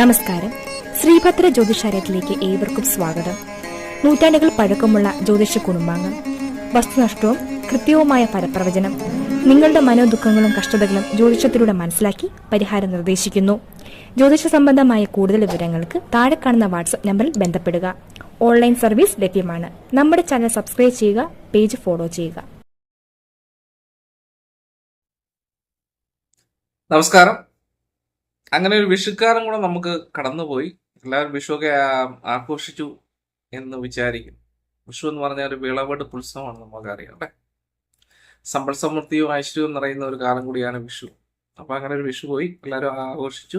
നമസ്കാരം. ശ്രീഭദ്ര ജ്യോതിഷാലയത്തിലേക്ക് ഏവർക്കും സ്വാഗതം. നൂറ്റാണ്ടുകൾ പഴക്കമുള്ള ജ്യോതിഷ കുടുംബാംഗം. വസ്തുനഷ്ടവും കൃത്യവുമായ പരപ്രവചനം നിങ്ങളുടെ മനോദുഃഖങ്ങളും കഷ്ടതകളും ജ്യോതിഷത്തിലൂടെ മനസ്സിലാക്കി പരിഹാരം നിർദ്ദേശിക്കുന്നു. ജ്യോതിഷ സംബന്ധമായ കൂടുതൽ വിവരങ്ങൾക്ക് താഴെ കാണുന്ന വാട്സ്ആപ്പ് നമ്പറിൽ ബന്ധപ്പെടുക. ഓൺലൈൻ സർവീസ് ലഭ്യമാണ്. നമ്മുടെ ചാനൽ സബ്സ്ക്രൈബ് ചെയ്യുക പേജ് ഫോളോ ചെയ്യുക. നമസ്കാരം. അങ്ങനെ ഒരു വിഷുക്കാലം കൂടെ നമുക്ക് കടന്നുപോയി. എല്ലാവരും വിഷുവൊക്കെ ആഘോഷിച്ചു എന്ന് വിചാരിക്കും വിഷു എന്ന് പറഞ്ഞാൽ ഒരു വിളവെടുപ്പ് ഉത്സവമാണ് നമുക്കറിയാം അല്ലേ? സമ്പൽ സമൃദ്ധിയും ഐശ്വര്യവും നിറയുന്ന ഒരു കാലം കൂടിയാണ് വിഷു. അപ്പൊ അങ്ങനെ ഒരു വിഷു പോയി എല്ലാവരും ആഘോഷിച്ചു.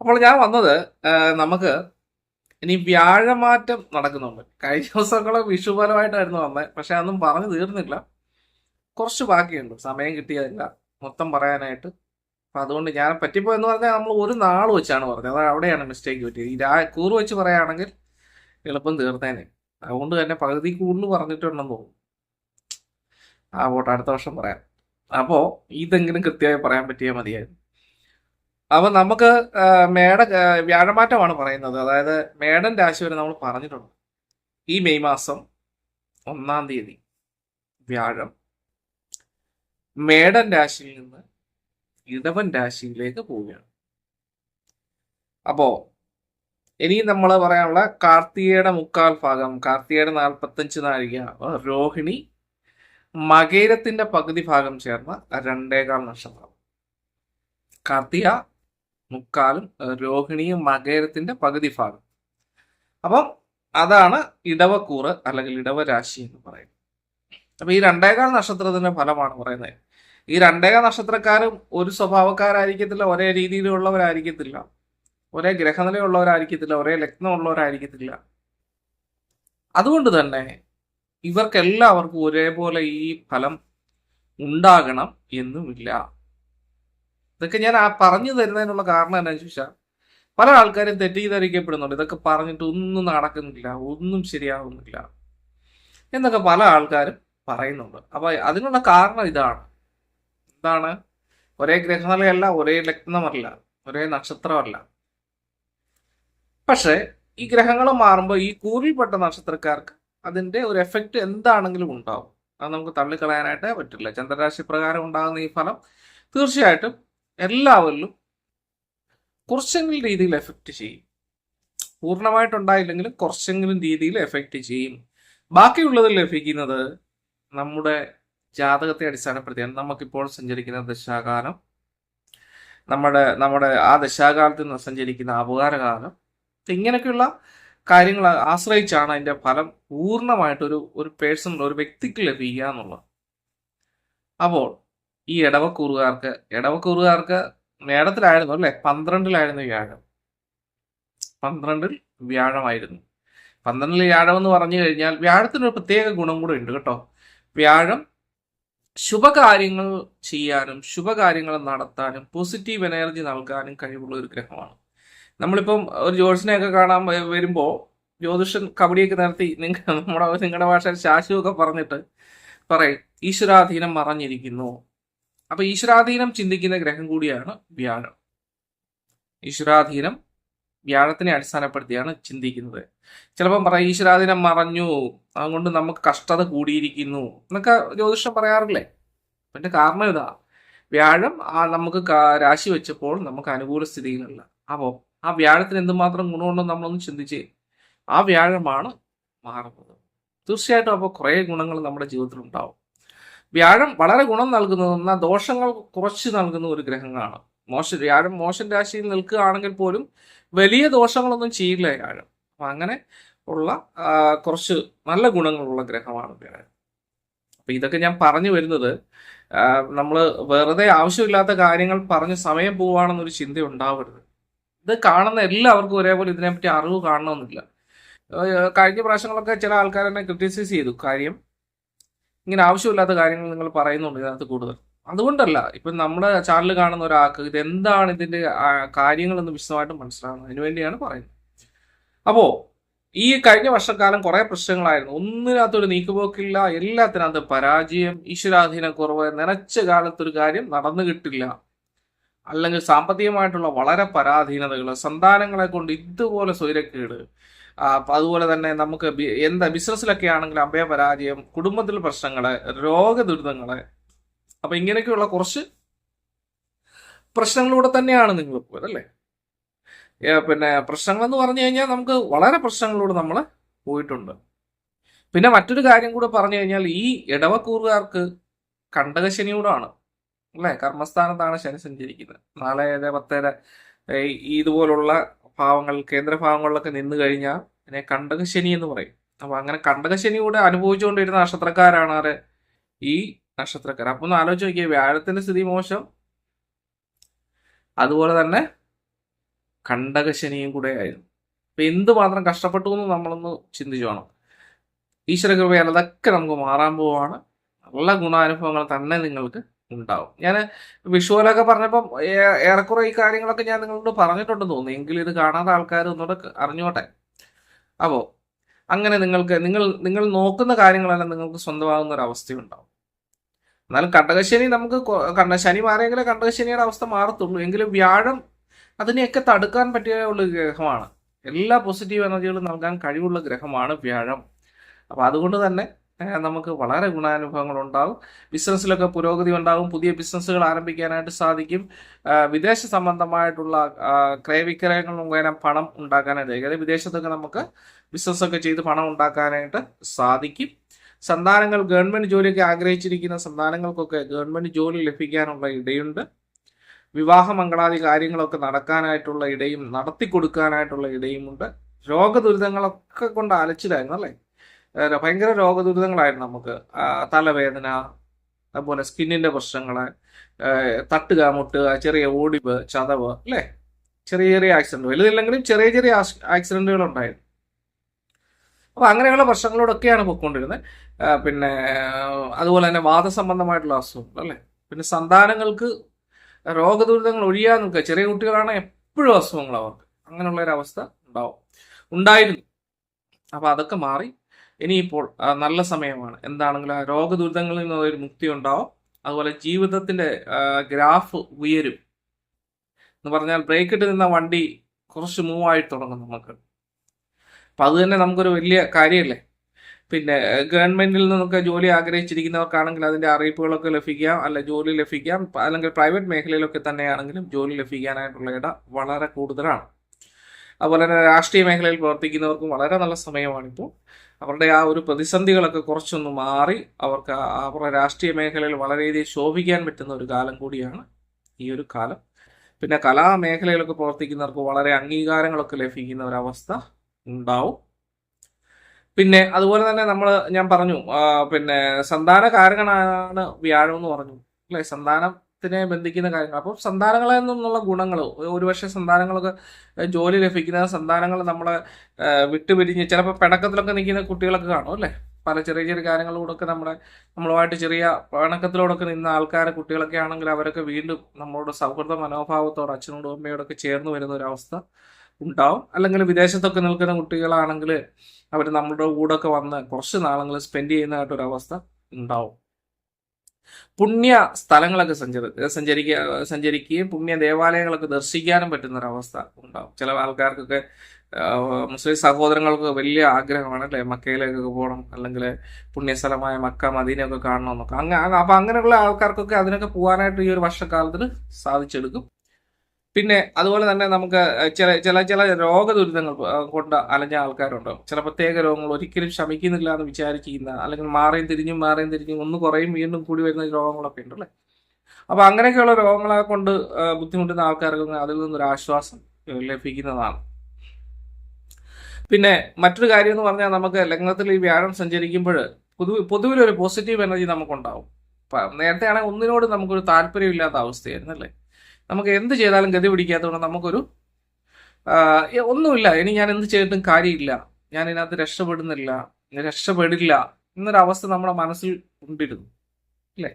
അപ്പോൾ ഞാൻ വന്നത് നമുക്ക് ഇനി വ്യാഴമാറ്റം നടക്കുന്നുണ്ട്. കഴിഞ്ഞ ദിവസങ്ങളെ വിഷുപരമായിട്ടായിരുന്നു വന്നത് പക്ഷെ അതൊന്നും പറഞ്ഞു തീർന്നില്ല. കുറച്ച് ബാക്കിയുണ്ട് സമയം കിട്ടിയതില്ല. മൊത്തം പറയാനായിട്ട്. അപ്പൊ അതുകൊണ്ട് ഞാൻ പറ്റിപ്പോ എന്ന് പറഞ്ഞാൽ നമ്മൾ ഒരു നാൾ വെച്ചാണ് പറഞ്ഞത്. അത് അവിടെയാണ് മിസ്റ്റേക്ക് പറ്റിയത് ഈ രാ കൂറ് വെച്ച് പറയുകയാണെങ്കിൽ എളുപ്പം തീർന്നേനെ. അതുകൊണ്ട് തന്നെ പകുതി കൂടുതൽ പറഞ്ഞിട്ടുണ്ടെന്ന് തോന്നുന്നു. ആ പോട്ടെ അടുത്ത വർഷം പറയാം. അപ്പോൾ ഇതെങ്കിലും കൃത്യമായി പറയാൻ പറ്റിയാൽ മതിയായിരുന്നു. അപ്പോൾ നമുക്ക് മേട വ്യാഴമാറ്റമാണ് പറയുന്നത്. അതായത് മേടൻ രാശി വരെ നമ്മൾ പറഞ്ഞിട്ടുണ്ട്. ഈ മെയ് മാസം ഒന്നാം തീയതി വ്യാഴം. മേടൻ രാശിയിൽ നിന്ന് ഇടവൻ രാശിയിലേക്ക് പോവുകയാണ്. അപ്പോ ഇനി നമ്മൾ പറയാനുള്ള കാർത്തികയുടെ മുക്കാൽ ഭാഗം കാർത്തികയുടെ നാൽപ്പത്തഞ്ച് നാഴിക രോഹിണി മകേരത്തിന്റെ പകുതി ഭാഗം ചേർന്ന രണ്ടേകാൽ നക്ഷത്രം. കാർത്തിക മുക്കാലും രോഹിണിയും മകേരത്തിന്റെ പകുതി ഭാഗം. അപ്പം അതാണ് ഇടവക്കൂറ് അല്ലെങ്കിൽ ഇടവരാശി എന്ന് പറയുന്നത്. അപ്പൊ ഈ രണ്ടേകാൽ നക്ഷത്രത്തിന്റെ ഫലമാണ് പറയുന്നത്. ഈ രണ്ടേക നക്ഷത്രക്കാരും ഒരു സ്വഭാവക്കാരായിരിക്കത്തില്ല ഒരേ രീതിയിലുള്ളവരായിരിക്കത്തില്ല. ഒരേ ഗ്രഹനിലയുള്ളവരായിരിക്കത്തില്ല ഒരേ ലഗ്നമുള്ളവരായിരിക്കത്തില്ല. അതുകൊണ്ട് തന്നെ ഇവർക്കെല്ലാവർക്കും ഒരേപോലെ ഈ ഫലം ഉണ്ടാകണം എന്നുമില്ല. ഇതൊക്കെ ഞാൻ ആ പറഞ്ഞു തരുന്നതിനുള്ള കാരണം എന്താണെന്ന് ചോദിച്ചാൽ പല ആൾക്കാരും തെറ്റിദ്ധരിക്കപ്പെടുന്നുണ്ട് ഇതൊക്കെ പറഞ്ഞിട്ട് ഒന്നും നടക്കുന്നില്ല ഒന്നും ശരിയാവുന്നില്ല എന്നൊക്കെ പല ആൾക്കാരും പറയുന്നുണ്ട്. അപ്പൊ അതിനുള്ള കാരണം ഇതാണ്. എന്താണ് ഒരേ ഗ്രഹനിലയല്ല ഒരേ ലഗ്നമല്ല ഒരേ നക്ഷത്രമല്ല. പക്ഷേ ഈ ഗ്രഹങ്ങൾ മാറുമ്പോൾ ഈ കൂറിൽപ്പെട്ട നക്ഷത്രക്കാർക്ക് അതിന്റെ ഒരു എഫക്റ്റ് എന്താണെങ്കിലും ഉണ്ടാവും. അത് നമുക്ക് തള്ളിക്കളയാനായിട്ട് പറ്റില്ല. ചന്ദ്രരാശി പ്രകാരം ഉണ്ടാകുന്ന ഈ ഫലം തീർച്ചയായിട്ടും എല്ലാവരിലും കുറച്ചെങ്കിലും രീതിയിൽ എഫക്റ്റ് ചെയ്യും. പൂർണമായിട്ടുണ്ടായില്ലെങ്കിലും കുറച്ചെങ്കിലും രീതിയിൽ എഫക്റ്റ് ചെയ്യും. ബാക്കിയുള്ളത് ലഭിക്കുന്നത് നമ്മുടെ ജാതകത്തെ അടിസ്ഥാനപ്പെടുത്തിയാണ് നമുക്കിപ്പോൾ സഞ്ചരിക്കുന്ന ദശാകാലം. നമ്മുടെ നമ്മുടെ ആ ദശാകാലത്ത് നിന്ന് സഞ്ചരിക്കുന്ന അപകാരകാലം. ഇങ്ങനെയൊക്കെയുള്ള കാര്യങ്ങൾ ആശ്രയിച്ചാണ് അതിന്റെ ഫലം പൂർണമായിട്ടൊരു ഒരു പേഴ്സൺ ഒരു വ്യക്തിക്ക് ലഭിക്കുക എന്നുള്ളത്. അപ്പോൾ ഈ ഇടവക്കൂറുകാർക്ക് ഇടവക്കൂറുകാർക്ക് മേടത്തിലായിരുന്നു അല്ലെ? പന്ത്രണ്ടിലായിരുന്നു വ്യാഴം. പന്ത്രണ്ടിൽ വ്യാഴമായിരുന്നു. പന്ത്രണ്ടിൽ വ്യാഴം എന്ന് പറഞ്ഞു കഴിഞ്ഞാൽ വ്യാഴത്തിനൊരു പ്രത്യേക ഗുണം കൂടെ ഉണ്ട് കേട്ടോ. വ്യാഴം ശുഭകാര്യങ്ങൾ ചെയ്യാനും ശുഭകാര്യങ്ങൾ നടത്താനും പോസിറ്റീവ് എനർജി നൽകാനും കഴിവുള്ള ഒരു ഗ്രഹമാണ്. നമ്മളിപ്പം ഒരു ജ്യോതിഷനെയൊക്കെ കാണാൻ വരുമ്പോൾ ജ്യോതിഷൻ കബഡിയൊക്കെ നടത്തി നിങ്ങൾ നമ്മുടെ നിങ്ങളുടെ ഭാഷയിൽ ശാശുവൊക്കെ പറഞ്ഞിട്ട് പറയും ഈശ്വരാധീനം മറഞ്ഞിരിക്കുന്നു. അപ്പൊ ഈശ്വരാധീനം ചിന്തിക്കുന്ന ഗ്രഹം കൂടിയാണ് വ്യാഴം. ഈശ്വരാധീനം വ്യാഴത്തിനെ അടിസ്ഥാനപ്പെടുത്തിയാണ് ചിന്തിക്കുന്നത്. ചിലപ്പം പറയും ഈശ്വരാധീനം മറഞ്ഞു അതുകൊണ്ട് നമുക്ക് കഷ്ടത കൂടിയിരിക്കുന്നു എന്നൊക്കെ ജ്യോതിഷം പറയാറില്ലേ? പിന്നെ കാരണം ഇതാ. വ്യാഴം ആ നമുക്ക് രാശി വെച്ചപ്പോൾ നമുക്ക് അനുകൂല സ്ഥിതിയിലല്ല അപ്പോൾ ആ വ്യാഴത്തിന് എന്തുമാത്രം ഗുണമുണ്ടെന്ന് നമ്മളൊന്ന് ചിന്തിച്ച്. ആ വ്യാഴമാണ് മാറുന്നത്. തീർച്ചയായിട്ടും അപ്പോൾ കുറേ ഗുണങ്ങൾ നമ്മുടെ ജീവിതത്തിൽ ഉണ്ടാവും. വ്യാഴം വളരെ ഗുണം നൽകുന്നതെന്നാൽ ദോഷങ്ങൾ കുറച്ച് നൽകുന്ന ഒരു ഗ്രഹങ്ങളാണ്. മോശം വ്യാഴം മോശം രാശിയിൽ നിൽക്കുകയാണെങ്കിൽ പോലും വലിയ ദോഷങ്ങളൊന്നും ചെയ്യില്ല വ്യാഴം. അപ്പൊ അങ്ങനെ ഉള്ള കുറച്ച് നല്ല ഗുണങ്ങളുള്ള ഗ്രഹമാണ് വ്യാഴം. അപ്പൊ ഇതൊക്കെ ഞാൻ പറഞ്ഞു വരുന്നത് നമ്മൾ വെറുതെ ആവശ്യമില്ലാത്ത കാര്യങ്ങൾ പറഞ്ഞ് സമയം പോവാണെന്നൊരു ചിന്ത ഉണ്ടാവരുത്. ഇത് കാണുന്ന എല്ലാവർക്കും ഒരേപോലെ ഇതിനെപ്പറ്റി അറിവ് കാണണമെന്നില്ല. കഴിഞ്ഞ പ്രാവശ്യങ്ങളൊക്കെ ചില ആൾക്കാർ എന്നെ ക്രിട്ടിസൈസ് ചെയ്തു. കാര്യം ഇങ്ങനെ ആവശ്യമില്ലാത്ത കാര്യങ്ങൾ നിങ്ങൾ പറയുന്നുണ്ട് ഇതിനകത്ത് കൂടുതൽ. അതുകൊണ്ടല്ല ഇപ്പം നമ്മുടെ ചാനൽ കാണുന്ന ഒരാൾക്ക് ഇത് എന്താണ് ഇതിന്റെ കാര്യങ്ങൾ കാര്യങ്ങളെന്ന് വിശദമായിട്ട് മനസ്സിലാകുന്നത് അതിനുവേണ്ടിയാണ് പറയുന്നത്. അപ്പോ ഈ കഴിഞ്ഞ വർഷക്കാലം കുറെ പ്രശ്നങ്ങളായിരുന്നു. ഒന്നിനകത്തൊരു നീക്കുപോക്കില്ല എല്ലാത്തിനകത്ത് പരാജയം ഈശ്വരാധീന കുറവ് നിറച്ച കാലത്തൊരു കാര്യം നടന്നു കിട്ടില്ല. അല്ലെങ്കിൽ സാമ്പത്തികമായിട്ടുള്ള വളരെ പരാധീനതകൾ സന്താനങ്ങളെ കൊണ്ട് ഇതുപോലെ സ്വൈരക്കേട് അതുപോലെ തന്നെ നമുക്ക് എന്താ ബിസിനസ്സിലൊക്കെ ആണെങ്കിൽ അഭയപരാജയം കുടുംബത്തിൽ പ്രശ്നങ്ങൾ രോഗദുരിതങ്ങൾ അപ്പൊ ഇങ്ങനെയൊക്കെയുള്ള കുറച്ച് പ്രശ്നങ്ങളിലൂടെ തന്നെയാണ് നിങ്ങൾ പോയത് അല്ലേ? പിന്നെ പ്രശ്നങ്ങൾ എന്ന് പറഞ്ഞു കഴിഞ്ഞാൽ നമുക്ക് വളരെ പ്രശ്നങ്ങളിലൂടെ നമ്മൾ പോയിട്ടുണ്ട്. പിന്നെ മറ്റൊരു കാര്യം കൂടെ പറഞ്ഞു കഴിഞ്ഞാൽ ഈ ഇടവക്കൂറുകാർക്ക് കണ്ടകശനിയോടാണ് അല്ലേ? കർമ്മസ്ഥാനത്താണ് ശനി സഞ്ചരിക്കുന്നത്. നാളെ ഏഴ് ഈ ഇതുപോലുള്ള ഭാവങ്ങൾ കേന്ദ്രഭാവങ്ങളിലൊക്കെ നിന്ന് കഴിഞ്ഞാൽ അതിനെ കണ്ടകശനി എന്ന് പറയും. അപ്പൊ അങ്ങനെ കണ്ടകശനിയൂടെ അനുഭവിച്ചുകൊണ്ടിരുന്ന നക്ഷത്രക്കാരാണ് ഈ നക്ഷത്രക്കാർ. അപ്പൊ ഒന്ന് ആലോചിച്ച് നോക്കിയാൽ വ്യാഴത്തിന്റെ സ്ഥിതി മോശം. അതുപോലെ തന്നെ കണ്ടകശനിയും കൂടെ ആയിരുന്നു. അപ്പൊ എന്തുമാത്രം കഷ്ടപ്പെട്ടു എന്ന് നമ്മളൊന്ന് ചിന്തിച്ചു വേണം. ഈശ്വര കൃപയാൽ അതൊക്കെ നമുക്ക് മാറാൻ പോവാണ്. നല്ല ഗുണാനുഭവങ്ങൾ തന്നെ നിങ്ങൾക്ക് ഉണ്ടാവും. ഞാൻ വിഷുവലൊക്കെ പറഞ്ഞപ്പം ഏറെക്കുറെ ഈ കാര്യങ്ങളൊക്കെ ഞാൻ നിങ്ങളോട് പറഞ്ഞിട്ടുണ്ടെന്ന് തോന്നുന്നു. എങ്കിലും ഇത് കാണാത്ത ആൾക്കാർ ഒന്നുകൂടെ അറിഞ്ഞോട്ടെ. അപ്പോൾ അങ്ങനെ നിങ്ങൾക്ക് നിങ്ങൾ നിങ്ങൾ നോക്കുന്ന കാര്യങ്ങളെല്ലാം നിങ്ങൾക്ക് സ്വന്തമാകുന്ന ഒരു അവസ്ഥയുണ്ടാവും. എന്നാലും കണ്ടകശനി നമുക്ക് കണ്ട ശനി മാറിയെങ്കിലേ അവസ്ഥ മാറത്തുള്ളൂ. എങ്കിലും വ്യാഴം അതിനെയൊക്കെ തടുക്കാൻ പറ്റിയ ഉള്ള ഗ്രഹമാണ്. എല്ലാ പോസിറ്റീവ് എനർജികളും നൽകാൻ കഴിവുള്ള ഗ്രഹമാണ് വ്യാഴം. അപ്പോൾ അതുകൊണ്ട് തന്നെ നമുക്ക് വളരെ ഗുണാനുഭവങ്ങൾ ഉണ്ടാകും ബിസിനസ്സിലൊക്കെ പുരോഗതി ഉണ്ടാകും പുതിയ ബിസിനസ്സുകൾ ആരംഭിക്കാനായിട്ട് സാധിക്കും. വിദേശ സംബന്ധമായിട്ടുള്ള ക്രയവിക്രയങ്ങൾ മുഖേന പണം ഉണ്ടാക്കാനായിട്ട് അതായത് വിദേശത്തൊക്കെ നമുക്ക് ബിസിനസ്സൊക്കെ ചെയ്ത് പണം ഉണ്ടാക്കാനായിട്ട് സാധിക്കും. സന്താനങ്ങൾ ഗവൺമെന്റ് ജോലിയൊക്കെ ആഗ്രഹിച്ചിരിക്കുന്ന സന്താനങ്ങൾക്കൊക്കെ ഗവൺമെന്റ് ജോലി ലഭിക്കാനുള്ള ഇടയുണ്ട്. വിവാഹ മംഗളാദി കാര്യങ്ങളൊക്കെ നടക്കാനായിട്ടുള്ള ഇടയും നടത്തി കൊടുക്കാനായിട്ടുള്ള ഇടയുമുണ്ട്. രോഗദുരിതങ്ങളൊക്കെ കൊണ്ട് അലച്ചിലായിരുന്നു അല്ലേ? ഭയങ്കര രോഗദുരിതങ്ങളായിരുന്നു നമുക്ക്. തലവേദന അതുപോലെ സ്കിന്നിന്റെ പ്രശ്നങ്ങൾ തട്ടുക മുട്ടുക ചെറിയ ഓടിവ് ചതവ് അല്ലേ? ചെറിയ ചെറിയ ആക്സിഡന്റ് വലുതില്ലെങ്കിലും ചെറിയ ചെറിയ ആക്സിഡന്റുകൾ ഉണ്ടായിരുന്നു. അപ്പൊ അങ്ങനെയുള്ള പ്രശ്നങ്ങളോടൊക്കെയാണ് പൊയ്ക്കൊണ്ടിരുന്നത്. പിന്നെ അതുപോലെ തന്നെ വാദസംബന്ധമായിട്ടുള്ള അസുഖങ്ങൾ അല്ലേ? പിന്നെ സന്താനങ്ങൾക്ക് രോഗദുരിതങ്ങൾ ഒഴിയാൻ നിൽക്കുക. ചെറിയ കുട്ടികളാണ് എപ്പോഴും അസുഖങ്ങൾ അവർക്ക്. അങ്ങനെയുള്ള ഒരു അവസ്ഥ ഉണ്ടാവും. ഉണ്ടായിരുന്നു. അപ്പോൾ അതൊക്കെ മാറി. ഇനിയിപ്പോൾ നല്ല സമയമാണ്. എന്താണെങ്കിലും ആ രോഗദുരിതങ്ങളിൽ നിന്ന് ഒരു മുക്തി ഉണ്ടാവും. അതുപോലെ ജീവിതത്തിന്റെ ഗ്രാഫ് ഉയരും. എന്ന് പറഞ്ഞാൽ ബ്രേക്കിട്ട് നിന്ന വണ്ടി കുറച്ച് മൂവ് ആയി തുടങ്ങും നമുക്ക്. അപ്പൊ അത് തന്നെ നമുക്കൊരു വലിയ കാര്യമല്ലേ പിന്നെ ഗവൺമെന്റിൽ നിന്നൊക്കെ ജോലി ആഗ്രഹിച്ചിരിക്കുന്നവർക്കാണെങ്കിൽ അതിന്റെ അറിയിപ്പുകളൊക്കെ ലഭിക്കാം അല്ല ജോലി ലഭിക്കാം അല്ലെങ്കിൽ പ്രൈവറ്റ് മേഖലയിലൊക്കെ തന്നെയാണെങ്കിലും ജോലി ലഭിക്കാനായിട്ടുള്ള ഇട വളരെ കൂടുതലാണ്. അതുപോലെ തന്നെ രാഷ്ട്രീയ മേഖലയിൽ പ്രവർത്തിക്കുന്നവർക്കും വളരെ നല്ല സമയമാണിപ്പോൾ അവരുടെ ആ ഒരു പ്രതിസന്ധികളൊക്കെ കുറച്ചൊന്ന് മാറി അവർക്ക് അവരുടെ രാഷ്ട്രീയ മേഖലയിൽ വളരെയധികം ശോഭിക്കാൻ പറ്റുന്ന ഒരു കാലം കൂടിയാണ് ഈ ഒരു കാലം. പിന്നെ കലാ മേഖലയിലൊക്കെ പ്രവർത്തിക്കുന്നവർക്ക് വളരെ അംഗീകാരങ്ങളൊക്കെ ലഭിക്കുന്ന ഒരവസ്ഥ ഉണ്ടാവും. പിന്നെ അതുപോലെ തന്നെ നമ്മൾ ഞാൻ പറഞ്ഞു പിന്നെ സന്താന കാരകനാണ് വ്യാഴം എന്ന് പറഞ്ഞു. അല്ലെ? സന്താനത്തിനെ ബന്ധിക്കുന്ന കാര്യങ്ങൾ. അപ്പോൾ സന്താനങ്ങളിൽ നിന്നുള്ള ഗുണങ്ങൾ ഒരുപക്ഷെ സന്താനങ്ങളൊക്കെ ജോലി ലഭിക്കുന്ന സന്താനങ്ങൾ നമ്മളെ വിട്ടുപിരിഞ്ഞ് ചിലപ്പോൾ പിണക്കത്തിലൊക്കെ നിൽക്കുന്ന കുട്ടികളൊക്കെ കാണും അല്ലേ? പല ചെറിയ ചെറിയ കാര്യങ്ങളിലൂടെയൊക്കെ നമ്മുടെ നമ്മളുമായിട്ട് ചെറിയ പിണക്കത്തിലൂടെയൊക്കെ നിന്ന ആൾക്കാരെ കുട്ടികളൊക്കെ ആണെങ്കിൽ അവരൊക്കെ വീണ്ടും നമ്മളോട് സൗഹൃദ മനോഭാവത്തോട് അച്ഛനോടും അമ്മയോടൊക്കെ ചേർന്ന് വരുന്ന ഒരു അവസ്ഥ. ഉണ്ടാവും. അല്ലെങ്കിൽ വിദേശത്തൊക്കെ നിൽക്കുന്ന കുട്ടികളാണെങ്കിൽ അവർ നമ്മുടെ കൂടെയൊക്കെ വന്ന് കുറച്ച് നാളെങ്കിലും സ്പെൻഡ് ചെയ്യുന്നതായിട്ടൊരു അവസ്ഥ ഉണ്ടാവും. പുണ്യ സ്ഥലങ്ങളൊക്കെ സഞ്ചരി സഞ്ചരിക്കുക സഞ്ചരിക്കുകയും പുണ്യ ദേവാലയങ്ങളൊക്കെ ദർശിക്കാനും പറ്റുന്ന ഒരവസ്ഥ ഉണ്ടാവും. ചില ആൾക്കാർക്കൊക്കെ മുസ്ലിം സഹോദരങ്ങൾക്ക് വലിയ ആഗ്രഹമാണ് അല്ലെ? മക്കയിലേക്കൊക്കെ പോകണം. അല്ലെങ്കിൽ പുണ്യസ്ഥലമായ മക്ക മദീനയൊക്കെ കാണണമെന്നൊക്കെ. അങ്ങനെ അപ്പൊ അങ്ങനെയുള്ള ആൾക്കാർക്കൊക്കെ അതിനൊക്കെ പോകാനായിട്ട് ഈ ഒരു വർഷക്കാലത്തിൽ സാധിച്ചെടുക്കും. പിന്നെ അതുപോലെ തന്നെ നമുക്ക് ചില ചില ചില രോഗദുരിതങ്ങൾ കൊണ്ട് അലഞ്ഞ ആൾക്കാരുണ്ടാവും ചില പ്രത്യേക രോഗങ്ങൾ ഒരിക്കലും ശമിക്കുന്നില്ല എന്ന് വിചാരിക്കുന്ന അല്ലെങ്കിൽ മാറിയും തിരിഞ്ഞും മാറിയും തിരിഞ്ഞും ഒന്ന് കുറയും വീണ്ടും കൂടി വരുന്ന രോഗങ്ങളൊക്കെ ഉണ്ട് അല്ലേ? അപ്പൊ അങ്ങനെയൊക്കെയുള്ള രോഗങ്ങളെ കൊണ്ട് ബുദ്ധിമുട്ടുന്ന ആൾക്കാർക്ക് അതിൽ നിന്നൊരു ആശ്വാസം ലഭിക്കുന്നതാണ്. പിന്നെ മറ്റൊരു കാര്യം എന്ന് പറഞ്ഞാൽ നമുക്ക് ലഗ്നത്തിൽ ഈ വ്യാഴം സഞ്ചരിക്കുമ്പോൾ പൊതു പൊതുവിലൊരു പോസിറ്റീവ് എനർജി നമുക്കുണ്ടാവും. നേരത്തെ ആണെങ്കിൽ ഒന്നിനോട് നമുക്കൊരു താല്പര്യമില്ലാത്ത അവസ്ഥയായിരുന്നു അല്ലേ? നമുക്ക് എന്ത് ചെയ്താലും ഗതി പിടിക്കാത്തതുകൊണ്ട് നമുക്കൊരു ഒന്നുമില്ല. ഇനി ഞാൻ എന്ത് ചെയ്തിട്ടും കാര്യമില്ല. ഞാൻ ഇതിനകത്ത് രക്ഷപ്പെടുന്നില്ല. രക്ഷപ്പെടില്ല എന്നൊരു അവസ്ഥ നമ്മുടെ മനസ്സിൽ ഉണ്ടിരുന്നു അല്ലേ?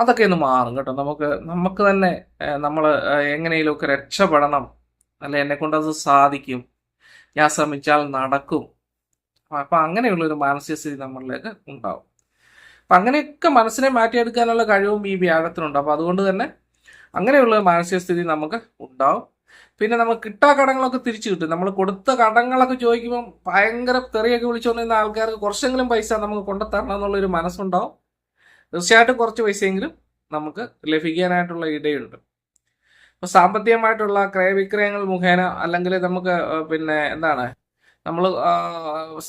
അതൊക്കെ ഒന്ന് മാറും കേട്ടോ. നമുക്ക് നമുക്ക് തന്നെ നമ്മൾ എങ്ങനെയെങ്കിലുമൊക്കെ രക്ഷപ്പെടണം. അല്ലെ എന്നെ കൊണ്ട് അത് സാധിക്കും. ഞാൻ ശ്രമിച്ചാൽ നടക്കും. അപ്പൊ അങ്ങനെയുള്ള ഒരു മാനസിക സ്ഥിതി നമ്മളിലേക്ക് ഉണ്ടാവും. അപ്പൊ അങ്ങനെയൊക്കെ മനസ്സിനെ മാറ്റിയെടുക്കാനുള്ള കഴിവും ഈ വ്യാഴത്തിനുണ്ട്. അപ്പൊ അതുകൊണ്ട് തന്നെ അങ്ങനെയുള്ള മാനസിക സ്ഥിതി നമുക്ക് ഉണ്ടാവും. പിന്നെ നമുക്ക് കിട്ടാ കടങ്ങളൊക്കെ തിരിച്ചു കിട്ടും. നമ്മൾ കൊടുത്ത കടങ്ങളൊക്കെ ചോദിക്കുമ്പോൾ ഭയങ്കര തെറിയൊക്കെ വിളിച്ചുകൊണ്ടിരുന്ന ആൾക്കാർക്ക് കുറച്ചെങ്കിലും പൈസ നമുക്ക് കൊണ്ടുത്തരണം എന്നുള്ളൊരു മനസ്സുണ്ടാവും. തീർച്ചയായിട്ടും കുറച്ച് പൈസയെങ്കിലും നമുക്ക് ലഭിക്കാനായിട്ടുള്ള ഇടയുണ്ട്. അപ്പോൾ സാമ്പത്തികമായിട്ടുള്ള ക്രയവിക്രയങ്ങൾ മുഖേന അല്ലെങ്കിൽ നമുക്ക് പിന്നെ എന്താണ്? നമ്മൾ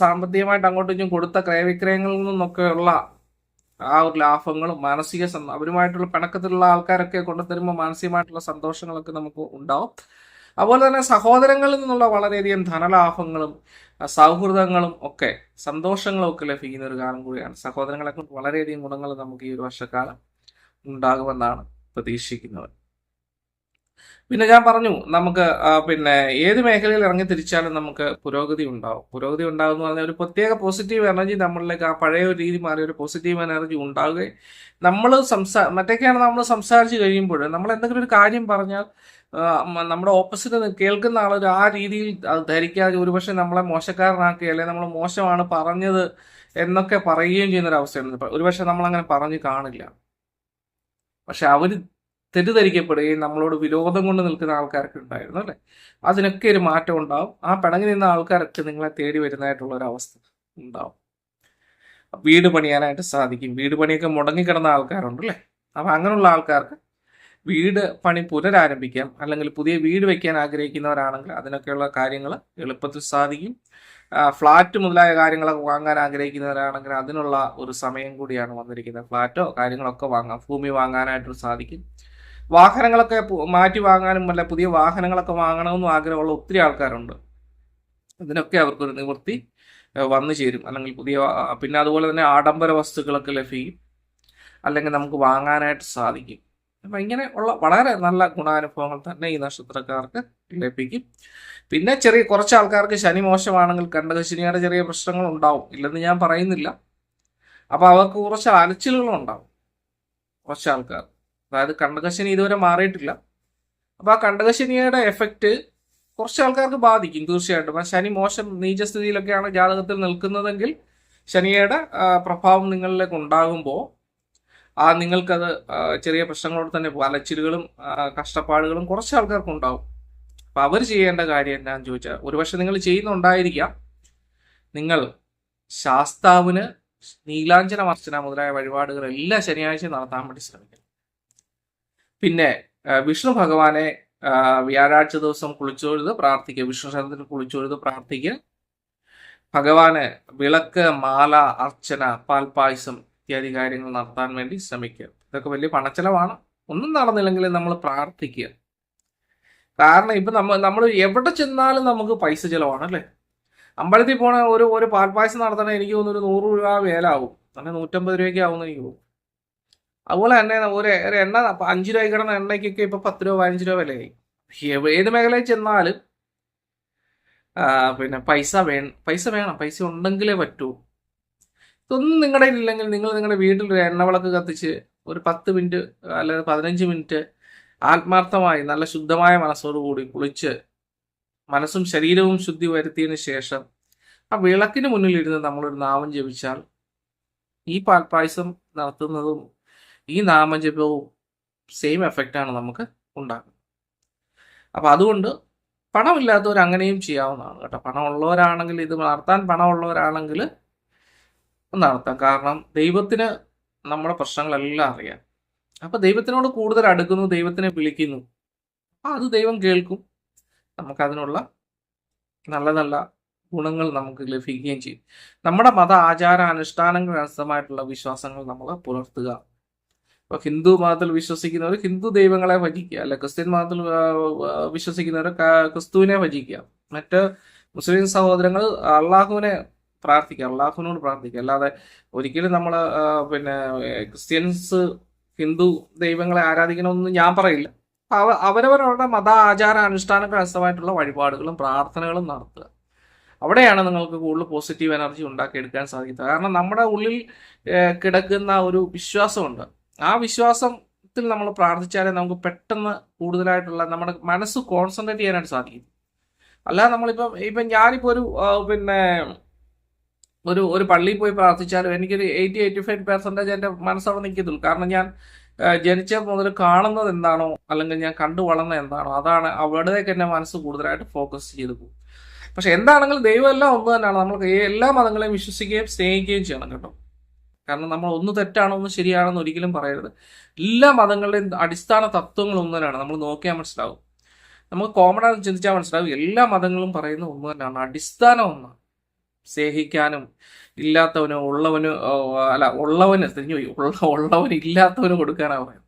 സാമ്പത്തികമായിട്ട് അങ്ങോട്ടും ഇങ്ങോട്ടും കൊടുത്ത ക്രയവിക്രയങ്ങളിൽ നിന്നൊക്കെയുള്ള ആ ഒരു ലാഭങ്ങളും മാനസിക അവരുമായിട്ടുള്ള പിണക്കത്തിലുള്ള ആൾക്കാരൊക്കെ കൊണ്ടുതരുമ്പോൾ മാനസികമായിട്ടുള്ള സന്തോഷങ്ങളൊക്കെ നമുക്ക് ഉണ്ടാവും. അതുപോലെ തന്നെ സഹോദരങ്ങളിൽ നിന്നുള്ള വളരെയധികം ധനലാഭങ്ങളും സൗഹൃദങ്ങളും ഒക്കെ സന്തോഷങ്ങളും ഒക്കെ ലഭിക്കുന്ന ഒരു കാലം കൂടിയാണ്. സഹോദരങ്ങളെ കൊണ്ട് വളരെയധികം ഗുണങ്ങൾ നമുക്ക് ഈ ഒരു വർഷക്കാലം ഉണ്ടാകുമെന്നാണ് പ്രതീക്ഷിക്കുന്നത്. പിന്നെ ഞാൻ പറഞ്ഞു നമുക്ക് പിന്നെ ഏത് മേഖലയിൽ ഇറങ്ങി തിരിച്ചാലും നമുക്ക് പുരോഗതി ഉണ്ടാവും. പുരോഗതി ഉണ്ടാവും എന്ന് പറഞ്ഞാൽ ഒരു പ്രത്യേക പോസിറ്റീവ് എനർജി നമ്മളിലേക്ക് ആ പഴയ ഒരു രീതി മാറി ഒരു പോസിറ്റീവ് എനർജി ഉണ്ടാവുകയും നമ്മൾ സംസാ മറ്റൊക്കെയാണ് നമ്മൾ സംസാരിച്ച് കഴിയുമ്പോൾ നമ്മൾ എന്തെങ്കിലും ഒരു കാര്യം പറഞ്ഞാൽ നമ്മുടെ ഓപ്പോസിറ്റ് കേൾക്കുന്ന ആൾ ഒരു ആ രീതിയിൽ അത് ധരിക്കാതെ ഒരുപക്ഷെ നമ്മളെ മോശക്കാരനാക്കി അല്ലെങ്കിൽ നമ്മൾ മോശമാണ് പറഞ്ഞത് എന്നൊക്കെ പറയുകയും ചെയ്യുന്ന ഒരു അവസ്ഥയുണ്ട് ഇപ്പൊ ഒരുപക്ഷെ നമ്മൾ അങ്ങനെ പറഞ്ഞു കാണില്ല. പക്ഷെ അവർ തെറ്റിദ്ധരിക്കപ്പെടുകയും നമ്മളോട് വിരോധം കൊണ്ട് നിൽക്കുന്ന ആൾക്കാരൊക്കെ ഉണ്ടായിരുന്നു അല്ലേ? അതിനൊക്കെ ഒരു മാറ്റം ഉണ്ടാവും. ആ പിണങ്ങി നിന്ന ആൾക്കാരൊക്കെ നിങ്ങളെ തേടി വരുന്നതായിട്ടുള്ള ഒരു അവസ്ഥ ഉണ്ടാവും. വീട് പണിയാനായിട്ട് സാധിക്കും. വീട് പണിയൊക്കെ മുടങ്ങിക്കിടന്ന ആൾക്കാരുണ്ട് അല്ലേ? അപ്പം അങ്ങനെയുള്ള ആൾക്കാർക്ക് വീട് പണി പുനരാരംഭിക്കാം. അല്ലെങ്കിൽ പുതിയ വീട് വെക്കാൻ ആഗ്രഹിക്കുന്നവരാണെങ്കിൽ അതിനൊക്കെയുള്ള കാര്യങ്ങൾ എളുപ്പത്തിൽ സാധിക്കും. ഫ്ലാറ്റ് മുതലായ കാര്യങ്ങളൊക്കെ വാങ്ങാൻ ആഗ്രഹിക്കുന്നവരാണെങ്കിൽ അതിനുള്ള ഒരു സമയം കൂടിയാണ് വന്നിരിക്കുന്നത്. ഫ്ലാറ്റോ കാര്യങ്ങളൊക്കെ വാങ്ങാം. ഭൂമി വാങ്ങാനായിട്ട് സാധിക്കും. വാഹനങ്ങളൊക്കെ മാറ്റി വാങ്ങാനും അല്ല പുതിയ വാഹനങ്ങളൊക്കെ വാങ്ങണമെന്നും ആഗ്രഹമുള്ള ഒത്തിരി ആൾക്കാരുണ്ട്. അതിനൊക്കെ അവർക്കൊരു നിവൃത്തി വന്നു ചേരും. അല്ലെങ്കിൽ പുതിയ പിന്നെ അതുപോലെ തന്നെ ആഡംബര വസ്തുക്കളൊക്കെ ലഭിക്കും. അല്ലെങ്കിൽ നമുക്ക് വാങ്ങാനായിട്ട് സാധിക്കും. അപ്പം ഇങ്ങനെ ഉള്ള വളരെ നല്ല ഗുണാനുഭവങ്ങൾ തന്നെ ഈ നക്ഷത്രക്കാർക്ക് ലഭിക്കും. പിന്നെ ചെറിയ കുറച്ച് ആൾക്കാർക്ക് ശനി മോശമാണെങ്കിൽ കണ്ടകശനിയുടെ ചെറിയ പ്രശ്നങ്ങൾ ഉണ്ടാവും. ഇല്ലെന്ന് ഞാൻ പറയുന്നില്ല. അപ്പോൾ അവർക്ക് കുറച്ച് അലച്ചിലുകളും ഉണ്ടാവും. കുറച്ച് ആൾക്കാർ അതായത് കണ്ടകശനി ഇതുവരെ മാറിയിട്ടില്ല. അപ്പോൾ ആ കണ്ടകശനിയുടെ എഫക്റ്റ് കുറച്ച് ആൾക്കാർക്ക് ബാധിക്കും തീർച്ചയായിട്ടും. ആ ശനി മോശം നീചസ്ഥിതിയിലൊക്കെയാണ് ജാതകത്തിൽ നിൽക്കുന്നതെങ്കിൽ ശനിയുടെ പ്രഭാവം നിങ്ങളിലേക്ക് ഉണ്ടാകുമ്പോൾ ആ നിങ്ങൾക്കത് ചെറിയ പ്രശ്നങ്ങളോട് തന്നെ പോകും. അലച്ചിലുകളും കഷ്ടപ്പാടുകളും കുറച്ച് ആൾക്കാർക്ക് ഉണ്ടാവും. അപ്പൊ അവർ ചെയ്യേണ്ട കാര്യം എന്താണെന്ന് ചോദിച്ചാൽ ഒരുപക്ഷെ നിങ്ങൾ ചെയ്യുന്നുണ്ടായിരിക്കാം. നിങ്ങൾ ശാസ്താവിന് നീലാഞ്ജന അർച്ചന മുതലായ വഴിപാടുകളെല്ലാം ശനിയാഴ്ച നടത്താൻ വേണ്ടി ശ്രമിക്കണം. പിന്നെ വിഷ്ണു ഭഗവാനെ വ്യാഴാഴ്ച ദിവസം കുളിച്ചൊഴുത് പ്രാർത്ഥിക്കുക. വിഷ്ണു ക്ഷേത്രത്തിൽ കുളിച്ചൊഴുത് പ്രാർത്ഥിക്കുക. ഭഗവാന് വിളക്ക് മാല അർച്ചന പാൽപായസം ഇത്യാദി കാര്യങ്ങൾ നടത്താൻ വേണ്ടി ശ്രമിക്കുക. ഇതൊക്കെ വലിയ പണച്ചെലവാണ്. ഒന്നും നടന്നില്ലെങ്കിൽ നമ്മൾ പ്രാർത്ഥിക്കുക. കാരണം ഇപ്പം നമ്മൾ നമ്മൾ എവിടെ ചെന്നാലും നമുക്ക് പൈസ ചിലവാണ് അല്ലേ? അമ്പലത്തിൽ പോണ ഒരു ഒരു പാൽപായസം നടത്തണേ എനിക്ക് തോന്നുന്നു ഒരു നൂറ് രൂപ വേലാവും. അങ്ങനെ നൂറ്റമ്പത് രൂപയ്ക്ക് ആവുമെന്ന് എനിക്ക് തോന്നുന്നു. അതുപോലെ തന്നെ ഒരു ഒരു എണ്ണ അഞ്ച് രൂപ കിടന്ന എണ്ണയ്ക്കൊക്കെ ഇപ്പൊ പത്ത് രൂപ പതിനഞ്ച് രൂപ വിലയായി. ഏത് മേഖലയിൽ ചെന്നാലും പിന്നെ പൈസ വേ പൈസ വേണം. പൈസ ഉണ്ടെങ്കിലേ പറ്റൂ. ഇതൊന്നും നിങ്ങളുടെ ഇല്ലെങ്കിൽ നിങ്ങൾ നിങ്ങളുടെ വീട്ടിൽ ഒരു എണ്ണവിളക്ക് കത്തിച്ച് ഒരു പത്ത് മിനിറ്റ് അല്ലെങ്കിൽ പതിനഞ്ച് മിനിറ്റ് ആത്മാർത്ഥമായി നല്ല ശുദ്ധമായ മനസ്സോടുകൂടി കുളിച്ച് മനസ്സും ശരീരവും ശുദ്ധി വരുത്തിയതിനു ശേഷം ആ വിളക്കിന് മുന്നിലിരുന്ന് നമ്മളൊരു നാമം ജപിച്ചാൽ ഈ പാൽപ്പായസം നടത്തുന്നതും ഈ നാമജപവും സെയിം എഫക്റ്റാണ് നമുക്ക് ഉണ്ടാകുന്നത്. അപ്പോൾ അതുകൊണ്ട് പണമില്ലാത്തവർ അങ്ങനെയും ചെയ്യാവുന്നതാണ് കേട്ടോ. പണമുള്ളവരാണെങ്കിൽ ഇത് നടത്താൻ പണമുള്ളവരാണെങ്കിൽ നടത്താം. കാരണം ദൈവത്തിന് നമ്മുടെ പ്രശ്നങ്ങളെല്ലാം അറിയാം. അപ്പോൾ ദൈവത്തിനോട് കൂടുതൽ അടുക്കുന്നു ദൈവത്തിനെ വിളിക്കുന്നു. അപ്പോൾ അത് ദൈവം കേൾക്കും. നമുക്കതിനുള്ള നല്ല നല്ല ഗുണങ്ങൾ നമുക്ക് ലഭിക്കുകയും ചെയ്യും. നമ്മുടെ മത ആചാര അനുഷ്ഠാനങ്ങൾ അനുസൃതമായിട്ടുള്ള വിശ്വാസങ്ങൾ നമ്മൾ പുലർത്തുക. ഇപ്പൊ ഹിന്ദു മതത്തിൽ വിശ്വസിക്കുന്നവർ ഹിന്ദു ദൈവങ്ങളെ ഭജിക്കുക. അല്ലെ ക്രിസ്ത്യൻ മതത്തിൽ വിശ്വസിക്കുന്നവർ ക്രിസ്തുവിനെ ഭജിക്കുക. മറ്റ് മുസ്ലിം സഹോദരങ്ങൾ അള്ളാഹുവിനെ പ്രാർത്ഥിക്കുക അള്ളാഹുവിനോട് പ്രാർത്ഥിക്കുക. അല്ലാതെ ഒരിക്കലും നമ്മൾ പിന്നെ ക്രിസ്ത്യൻസ് ഹിന്ദു ദൈവങ്ങളെ ആരാധിക്കണമെന്ന് ഞാൻ പറയില്ല. അവ അവരവരുടെ മത ആചാര അനുഷ്ഠാനങ്ങൾ അനുസൃതമായിട്ടുള്ള വഴിപാടുകളും പ്രാർത്ഥനകളും നടത്തുക. അവിടെയാണ് നിങ്ങൾക്ക് കൂടുതൽ പോസിറ്റീവ് എനർജി ഉണ്ടാക്കിയെടുക്കാൻ സാധിക്കുന്നത് കാരണം നമ്മുടെ ഉള്ളിൽ കിടക്കുന്ന ഒരു വിശ്വാസമുണ്ട്. ആ വിശ്വാസത്തിൽ നമ്മൾ പ്രാർത്ഥിച്ചാലേ നമുക്ക് പെട്ടെന്ന് കൂടുതലായിട്ടുള്ള നമ്മുടെ മനസ്സ് കോൺസെൻട്രേറ്റ് ചെയ്യാനായിട്ട് സാധിക്കും. അല്ലാതെ നമ്മളിപ്പം ഇപ്പം ഞാനിപ്പോൾ ഒരു പിന്നെ ഒരു ഒരു പള്ളിയിൽ പോയി പ്രാർത്ഥിച്ചാലും എനിക്കൊരു എയ്റ്റി എയ്റ്റി ഫൈവ് പെർസെന്റേജ് എന്റെ മനസ്സവിടെ നിൽക്കത്തുള്ളൂ. കാരണം ഞാൻ ജനിച്ച മുതൽ കാണുന്നത് എന്താണോ അല്ലെങ്കിൽ ഞാൻ കണ്ടു വളർന്നത് എന്താണോ അതാണ് അവിടേക്ക് എന്റെ മനസ്സ് കൂടുതലായിട്ട് ഫോക്കസ് ചെയ്തു പോകും. പക്ഷെ എന്താണെങ്കിലും ദൈവം എല്ലാം ഒന്ന് തന്നെയാണ്. നമ്മൾ എല്ലാ മതങ്ങളെയും വിശ്വസിക്കുകയും സ്നേഹിക്കുകയും ചെയ്യണം കേട്ടോ. കാരണം നമ്മൾ ഒന്ന് തെറ്റാണോ ഒന്ന് ശരിയാണെന്ന് ഒരിക്കലും പറയരുത്. എല്ലാ മതങ്ങളുടെയും അടിസ്ഥാന തത്വങ്ങൾ ഒന്ന് തന്നെയാണ് നമ്മൾ നോക്കിയാൽ മനസ്സിലാവും. നമുക്ക് കോമൺ ആയിട്ട് ചിന്തിച്ചാൽ മനസ്സിലാവും. എല്ലാ മതങ്ങളും പറയുന്ന ഒന്ന് തന്നെയാണ്. അടിസ്ഥാനം ഒന്നാണ് സ്നേഹിക്കാനും ഇല്ലാത്തവന് ഉള്ളവന് അല്ല ഉള്ളവന് തിരിഞ്ഞു പോയി. ഉള്ള ഉള്ളവന് ഇല്ലാത്തവന് കൊടുക്കാനാണ് പറയുന്നത്.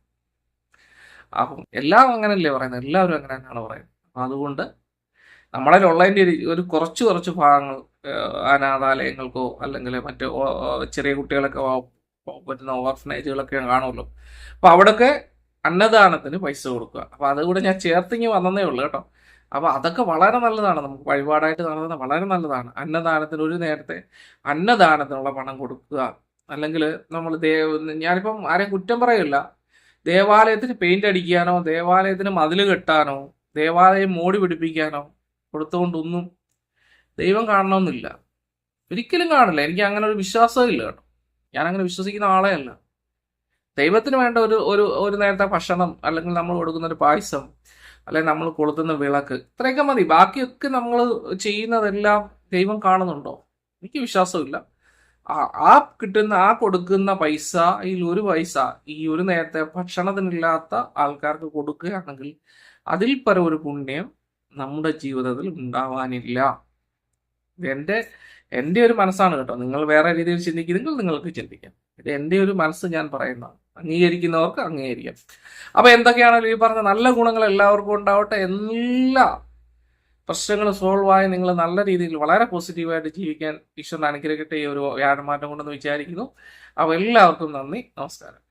അപ്പം എല്ലാം അങ്ങനല്ലേ പറയുന്നത്. എല്ലാവരും അങ്ങനെ തന്നെയാണ് പറയുന്നത് അതുകൊണ്ട് നമ്മളിൽ ഉള്ളതിന്റെ ഒരു കുറച്ച് കുറച്ച് ഭാഗങ്ങൾ അനാഥാലയങ്ങൾക്കോ അല്ലെങ്കിൽ മറ്റ് ചെറിയ കുട്ടികളൊക്കെ പറ്റുന്ന ഓർഫനേജുകളൊക്കെ കാണുമല്ലോ. അപ്പോൾ അവിടെയൊക്കെ അന്നദാനത്തിന് പൈസ കൊടുക്കുക. അപ്പോൾ അതുകൂടെ ഞാൻ ചേർത്തിങ്ങി വന്നതേ ഉള്ളൂ കേട്ടോ. അപ്പോൾ അതൊക്കെ വളരെ നല്ലതാണ്. നമുക്ക് വഴിപാടായിട്ട് നടന്നത് വളരെ നല്ലതാണ്. അന്നദാനത്തിന് ഒരു നേരത്തെ അന്നദാനത്തിനുള്ള പണം കൊടുക്കുക. അല്ലെങ്കിൽ നമ്മൾ ദേവ ഞാനിപ്പം ആരെയും കുറ്റം പറയില്ല. ദേവാലയത്തിന് പെയിന്റ് അടിക്കാനോ ദേവാലയത്തിന് മതിൽ കെട്ടാനോ ദേവാലയം മോടി പിടിപ്പിക്കാനോ കൊടുത്തുകൊണ്ടൊന്നും ദൈവം കാണണമെന്നില്ല. ഒരിക്കലും കാണില്ല. എനിക്ക് അങ്ങനെ ഒരു വിശ്വാസമില്ല കേട്ടോ. ഞാൻ അങ്ങനെ വിശ്വസിക്കുന്ന ആളെ അല്ല. ദൈവത്തിന് വേണ്ട ഒരു ഒരു ഒരു നേരത്തെ ഭക്ഷണം അല്ലെങ്കിൽ നമ്മൾ കൊടുക്കുന്ന ഒരു പായസം അല്ലെങ്കിൽ നമ്മൾ കൊളുത്തുന്ന വിളക്ക് ഇത്രയൊക്കെ മതി. ബാക്കിയൊക്കെ നമ്മൾ ചെയ്യുന്നതെല്ലാം ദൈവം കാണുന്നുണ്ടോ? എനിക്ക് വിശ്വാസമില്ല. ആ കിട്ടുന്ന ആ കൊടുക്കുന്ന പൈസ ഈ ഒരു പൈസ ഈ ഒരു നേരത്തെ ഭക്ഷണത്തിനില്ലാത്ത ആൾക്കാർക്ക് കൊടുക്കുകയാണെങ്കിൽ അതിൽ പരം ഒരു പുണ്യം നമ്മുടെ ജീവിതത്തിൽ ഉണ്ടാവാനില്ല. എന്റെ എന്റെ ഒരു മനസ്സാണ് കേട്ടോ. നിങ്ങൾ വേറെ രീതിയിൽ ചിന്തിക്കുന്നെങ്കിൽ നിങ്ങൾക്ക് ചിന്തിക്കാം. ഇത് എന്റെ ഒരു മനസ്സ് ഞാൻ പറയുന്നതാണ്. അംഗീകരിക്കുന്നവർക്ക് അംഗീകരിക്കാം. അപ്പൊ എന്തൊക്കെയാണെങ്കിലും ഈ പറഞ്ഞ നല്ല ഗുണങ്ങൾ എല്ലാവർക്കും ഉണ്ടാവട്ടെ. എല്ലാ പ്രശ്നങ്ങളും സോൾവ് ആയി നിങ്ങൾ നല്ല രീതിയിൽ വളരെ പോസിറ്റീവായിട്ട് ജീവിക്കാൻ ഈശ്വരൻ അനുഗ്രഹിക്കട്ടെ ഈ ഒരു വ്യാഴമാറ്റം കൊണ്ടെന്ന് വിചാരിക്കുന്നു. അപ്പോൾ എല്ലാവർക്കും നന്ദി. നമസ്കാരം.